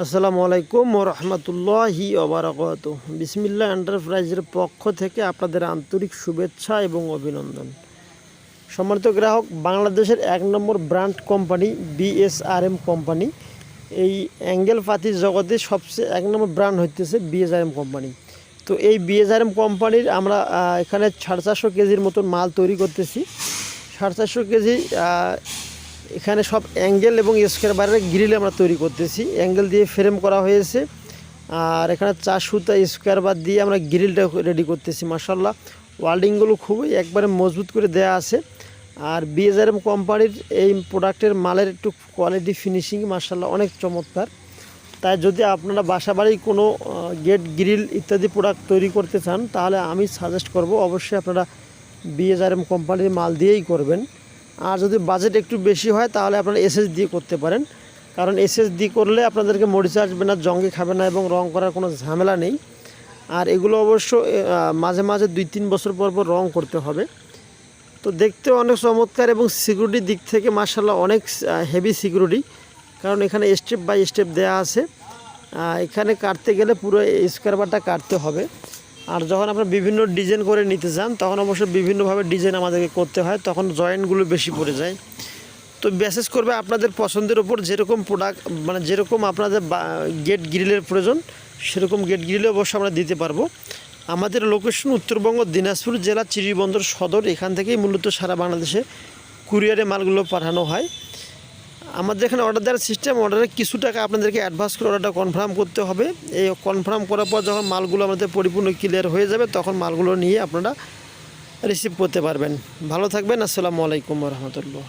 আসসালামু আলাইকুম রহমতুল্লাহি ওবরাকাত বিসমিল্লা এন্টারপ্রাইজের পক্ষ থেকে আপনাদের আন্তরিক শুভেচ্ছা এবং অভিনন্দন। সম্মানিত গ্রাহক, বাংলাদেশের এক নম্বর ব্র্যান্ড কোম্পানি বিএসআরএম কোম্পানি। এই অ্যাঙ্গেল পাতির জগতে সবচেয়ে এক নম্বর ব্র্যান্ড হইতেছে বিএসআরএম কোম্পানি। তো এই বিএসআরএম কোম্পানির আমরা এখানে সাড়ে চারশো কেজির মতন মাল তৈরি করতেছি। সাড়ে চারশো কেজি এখানে সব অ্যাঙ্গেল এবং স্কোয়ার বারের গ্রিল আমরা তৈরি করতেছি। অ্যাঙ্গেল দিয়ে ফ্রেম করা হয়েছে। আর এখানে চার সুতা স্কোয়ার বার দিয়ে আমরা গ্রিলটা রেডি করতেছি মাসাল্লাহ ওয়ার্ল্ডিংগুলো খুবই একবারে মজবুত করে দেয়া আছে। আর বিএসআরএম কোম্পানির এই প্রোডাক্টের মালের একটু কোয়ালিটি ফিনিশিং মাসাল্লাহ অনেক চমৎকার। তাই যদি আপনারা বাসা বাড়ি কোনো গেট, গ্রিল ইত্যাদি প্রোডাক্ট তৈরি করতে চান, তাহলে আমি সাজেস্ট করব অবশ্যই আপনারা বিএসআরএম কোম্পানির মাল দিয়েই করবেন। আর যদি বাজেট একটু বেশি হয়, তাহলে আপনারা এসএস দিয়ে করতে পারেন। কারণ এসএস দিয়ে করলে আপনাদেরকে মরিচা আসবে না, জঙ্গে খাবে না এবং রং করার কোনো ঝামেলা নেই। আর এগুলো অবশ্য মাঝে মাঝে দুই তিন বছর পর পর রং করতে হবে। তো দেখতে অনেক চমৎকার এবং সিকিউরিটির দিক থেকে মার্শাল্লাহ অনেক হেভি সিকিউরিটি কারণ এখানে স্টেপ বাই স্টেপ দেয়া আছে। এখানে কাটতে গেলে পুরো স্কোয়ার বারটা কাটতে হবে। আর যখন আপনার বিভিন্ন ডিজাইন করে নিতে চান তখন অবশ্য বিভিন্নভাবে ডিজাইন আমাদেরকে করতে হয়, তখন জয়েন্টগুলো বেশি পড়ে যায়। তো মেসেজ করবে আপনাদের পছন্দের ওপর যেরকম প্রোডাক্ট মানে যেরকম আপনাদের গেট গ্রিলের প্রয়োজন, সেরকম গেট গ্রিলে অবশ্য আমরা দিতে পারব। আমাদের লোকেশন উত্তরবঙ্গ, দিনাজপুর জেলা চিরিবন্দর সদর, এখান থেকেই মূলত সারা বাংলাদেশে কুরিয়ারে মালগুলো পাঠানো হয়। আমাদের এখানে অর্ডার দেওয়ার সিস্টেম অর্ডারে কিছু টাকা আপনাদেরকে অ্যাডভান্স করে অর্ডারটা কনফার্ম করতে হবে। এই কনফার্ম করার পর যখন মালগুলো আমাদের পরিপূর্ণ ক্লিয়ার হয়ে যাবে, তখন মালগুলো নিয়ে আপনারা রিসিভ করতে পারবেন। ভালো থাকবেন, আসসালামু আলাইকুম রহমতুল্লাহ।